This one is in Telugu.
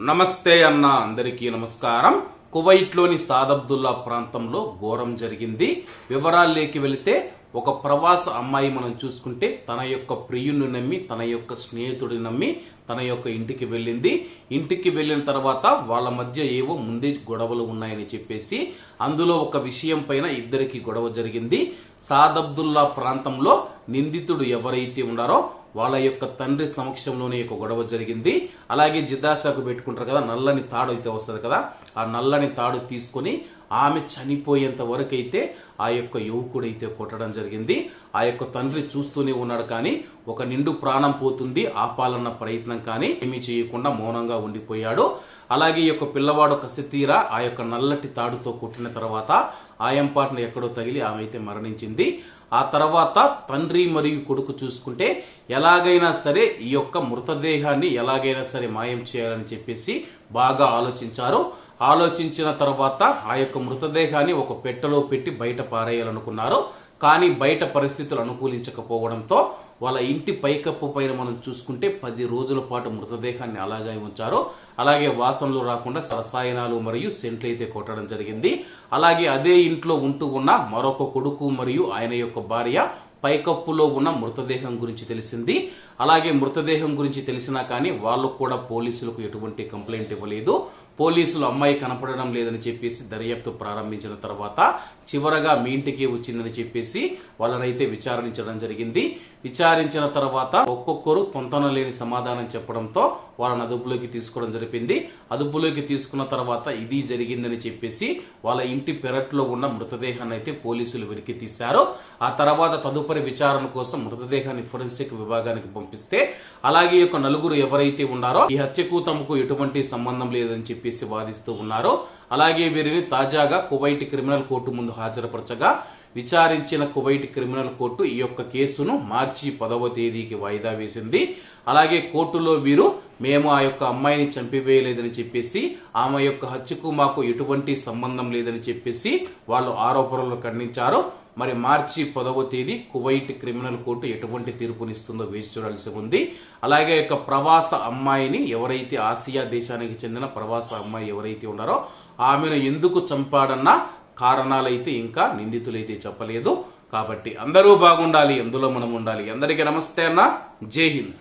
నమస్తే అన్న అందరికీ నమస్కారం. కువైట్లోని సాదబ్దుల్లా ప్రాంతంలో ఘోరం జరిగింది. వివరాల్లోకి వెళితే ఒక ప్రవాస అమ్మాయి మనం చూసుకుంటే తన యొక్క ప్రియుని నమ్మి తన యొక్క స్నేహితుడిని నమ్మి తన యొక్క ఇంటికి వెళ్ళింది. ఇంటికి వెళ్ళిన తర్వాత వాళ్ళ మధ్య ఏవో ముందే గొడవలు ఉన్నాయని చెప్పేసి అందులో ఒక విషయం పైన ఇద్దరికి గొడవ జరిగింది. సాదబ్దుల్లా ప్రాంతంలో నిందితుడు ఎవరైతే ఉన్నారో వాళ్ళ యొక్క తండ్రి సమక్షంలోనే ఒక గొడవ జరిగింది. అలాగే జిద్దాషాకు పెట్టుకుంటారు కదా నల్లని తాడు అయితే వస్తుంది కదా ఆ నల్లని తాడు తీసుకొని ఆమె చనిపోయేంత వరకు అయితే ఆ యొక్క యువకుడైతే కొట్టడం జరిగింది. ఆ యొక్క తండ్రి చూస్తూనే ఉన్నాడు కానీ ఒక నిండు ప్రాణం పోతుంది ఆపాలన్న ప్రయత్నం కానీ ఏమీ చేయకుండా మౌనంగా ఉండిపోయాడు. అలాగే ఈ యొక్క పిల్లవాడు కసితీరా ఆ యొక్క నల్లటి తాడుతో కొట్టిన తర్వాత ఆయంపాట్ను ఎక్కడో తగిలి ఆమె అయితే మరణించింది. ఆ తర్వాత తండ్రి మరియు కొడుకు చూసుకుంటే ఎలాగైనా సరే ఈ యొక్క మృతదేహాన్ని ఎలాగైనా సరే మాయం చేయాలని చెప్పేసి బాగా ఆలోచించారు. ఆలోచించిన తర్వాత ఆ యొక్క మృతదేహాన్ని ఒక పెట్టెలో పెట్టి బయట పారేయాలనుకున్నారు. కానీ బయట పరిస్థితులు అనుకూలించకపోవడంతో వాళ్ళ ఇంటి పైకప్పు పైన మనం చూసుకుంటే పది రోజుల పాటు మృతదేహాన్ని అలాగే ఉంచారు. అలాగే వాసనలు రాకుండా రసాయనాలు మరియు సెంట్లు అయితే కొట్టడం జరిగింది. అలాగే అదే ఇంట్లో ఉంటూ ఉన్న మరొక కొడుకు మరియు ఆయన యొక్క భార్య పైకప్పులో ఉన్న మృతదేహం గురించి తెలిసింది. అలాగే మృతదేహం గురించి తెలిసినా కానీ వాళ్ళు కూడా పోలీసులకు ఎటువంటి కంప్లైంట్ ఇవ్వలేదు. పోలీసులు అమ్మాయి కనపడడం లేదని చెప్పేసి దర్యాప్తు ప్రారంభించిన తర్వాత చివరగా మీ ఇంటికి వచ్చిందని చెప్పేసి వాళ్ళనైతే విచారించడం జరిగింది. విచారించిన తర్వాత ఒక్కొక్కరు పొంతన లేని సమాధానం చెప్పడంతో వాళ్ళని అదుపులోకి తీసుకోవడం జరిపింది. అదుపులోకి తీసుకున్న తర్వాత ఇది జరిగిందని చెప్పేసి వాళ్ళ ఇంటి పెరట్లో ఉన్న మృతదేహాన్ని అయితే పోలీసులు వెలికి తీశారు. ఆ తర్వాత తదుపరి విచారణ కోసం మృతదేహాన్ని ఫోరెన్సిక్ విభాగానికి పంపిస్తే అలాగే యొక్క నలుగురు ఎవరైతే ఉన్నారో ఈ హత్యకు తమకు ఎటువంటి సంబంధం లేదని చెప్పి చెప్పేసి వాదిస్తూ ఉన్నారు అలాగే వీరిని తాజాగా కువైట్ క్రిమినల్ కోర్టు ముందు హాజరుపరచగా విచారించిన కువైట్ క్రిమినల్ కోర్టు ఈ యొక్క కేసును మార్చి పదవ తేదీకి వాయిదా వేసింది. అలాగే కోర్టులో వీరు మేము ఆ యొక్క అమ్మాయిని చంపివేయలేదని చెప్పేసి ఆమె యొక్క హత్యకు మాకు ఎటువంటి సంబంధం లేదని చెప్పేసి వాళ్ళు ఆరోపణలు ఖండించారు. మరి మార్చి పదవ తేదీ కువైట్ క్రిమినల్ కోర్టు ఎటువంటి తీర్పునిస్తుందో వేచి చూడాల్సి ఉంది. అలాగే యొక్క ప్రవాస అమ్మాయిని ఎవరైతే ఆసియా దేశానికి చెందిన ప్రవాస అమ్మాయి ఎవరైతే ఉన్నారో ఆమెను ఎందుకు చంపాడన్న కారణాలైతే ఇంకా నిందితులైతే చెప్పలేదు. కాబట్టి అందరూ బాగుండాలి ఎందులో మనం ఉండాలి. అందరికీ నమస్తే అన్న. జై హింద్.